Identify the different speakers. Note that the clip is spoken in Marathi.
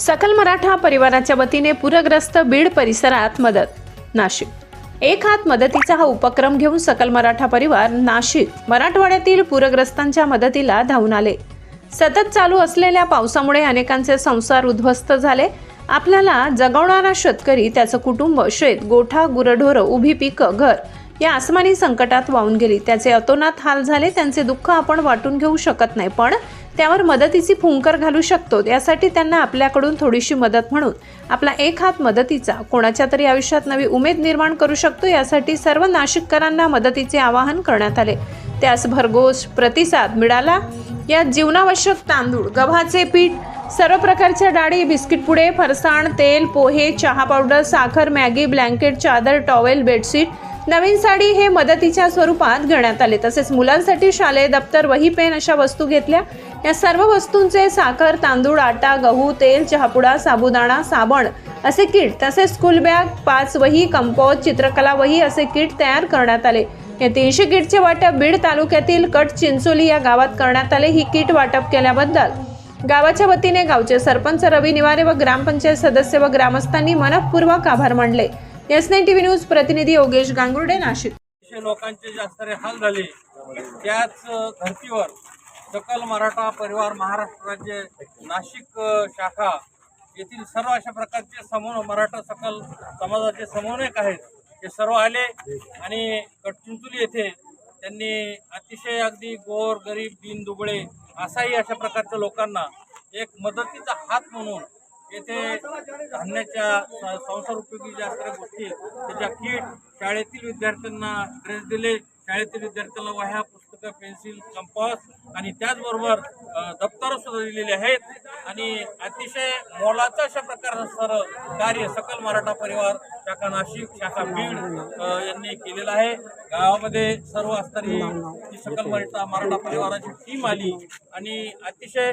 Speaker 1: सकल मराठा परिवाराच्या वतीने पूरग्रस्त बीड परिसरात मदत नाशिक. एक हात मदतीचा हा उपक्रम घेऊन सकल मराठा परिवार नाशिक मराठवाड्यातील पूरग्रस्तांच्या मदतीला धावून आले. सतत चालू असलेल्या पावसामुळे अनेकांचे संसार उद्ध्वस्त झाले. आपल्याला जगवणारा शेतकरी त्याचं कुटुंब शेत गोठा गुरढोरं उभी पिकं घर या आसमानी संकटात वाहून गेली. त्याचे अतोनात हाल झाले त्यांचे दुःख आपण वाटून घेऊ शकत नाही. पण त्यावर मदतीची फुंकर घालू शकतो. यासाठी त्यांना आपल्याकडून थोडीशी मदत म्हणून आपला एक हात मदतीचा. कोणाच्या तरी आयुष्यात नवी उमेद निर्माण करू शकतो यासाठी सर्व नाशिककरांना मदतीचे आवाहन करण्यात आले. त्यास भरघोस प्रतिसाद मिळाला. यात जीवनावश्यक तांदूळ गव्हाचे पीठ सर्व प्रकारच्या डाळी बिस्किट पुडे फरसाण तेल पोहे चहा पावडर साखर मॅगी ब्लँकेट चादर टॉवेल बेडशीट नवीन साडी हे मदतीच्या स्वरूपात घेण्यात आले. तसेच मुलांसाठी शालेय दप्तर वही पेन अशा वस्तू घेतल्या. या सर्व वस्तूंचे साखर तांदूळ आटा गहू तेल चहापुडा साबुदाणा साबण असे किट तसेच स्कूल बॅग पाच वही कंपोज चित्रकला वही असे किट तयार करण्यात आले. या तीनशे किटचे वाटप बीड तालुक्यातील कट चिंचोली या गावात करण्यात आले. ही किट वाटप केल्याबद्दल गावाच्या वतीने गावचे सरपंच रवी निवारे व ग्रामपंचायत सदस्य व ग्रामस्थांनी मनपूर्वक आभार मानले. एस नाईन टीव्ही न्यूज प्रतिनिधी योगेश गांगुर्डे नाशिक.
Speaker 2: लोकांचे जास्त हाल झाले त्याच धर्तीवर सकल मराठा परिवार महाराष्ट्र राज्य नाशिक शाखा येथील सर्व अशा प्रकारचे समूह मराठा सकल समाजाचे समन्वयक आहेत ते सर्व आले आणि कटचिंचोली येथे त्यांनी अतिशय अगदी गोर गरीब दीन दुबळे असाही अशा प्रकारच्या लोकांना एक मदतीचा हात म्हणून येथे धान्याच्या संसार उपयोगी ज्या सगळ्या गोष्टी त्याच्या किट शाळेतील विद्यार्थ्यांना ड्रेस दिले शाळेतील विद्यार्थ्यांना वह्या पुस्तकं पेन्सिल कंपास आणि त्याचबरोबर अ, दप्तरं सुद्धा दिलेली आहेत. आणि अतिशय मोलाचं अशा प्रकारचं सर कार्य सकल मराठा परिवार शाखा नाशिक शाखा बीड यांनी केलेलं आहे. गावामध्ये सर्व असणारी सकल मराठा मराठा परिवाराची टीम आली आणि अतिशय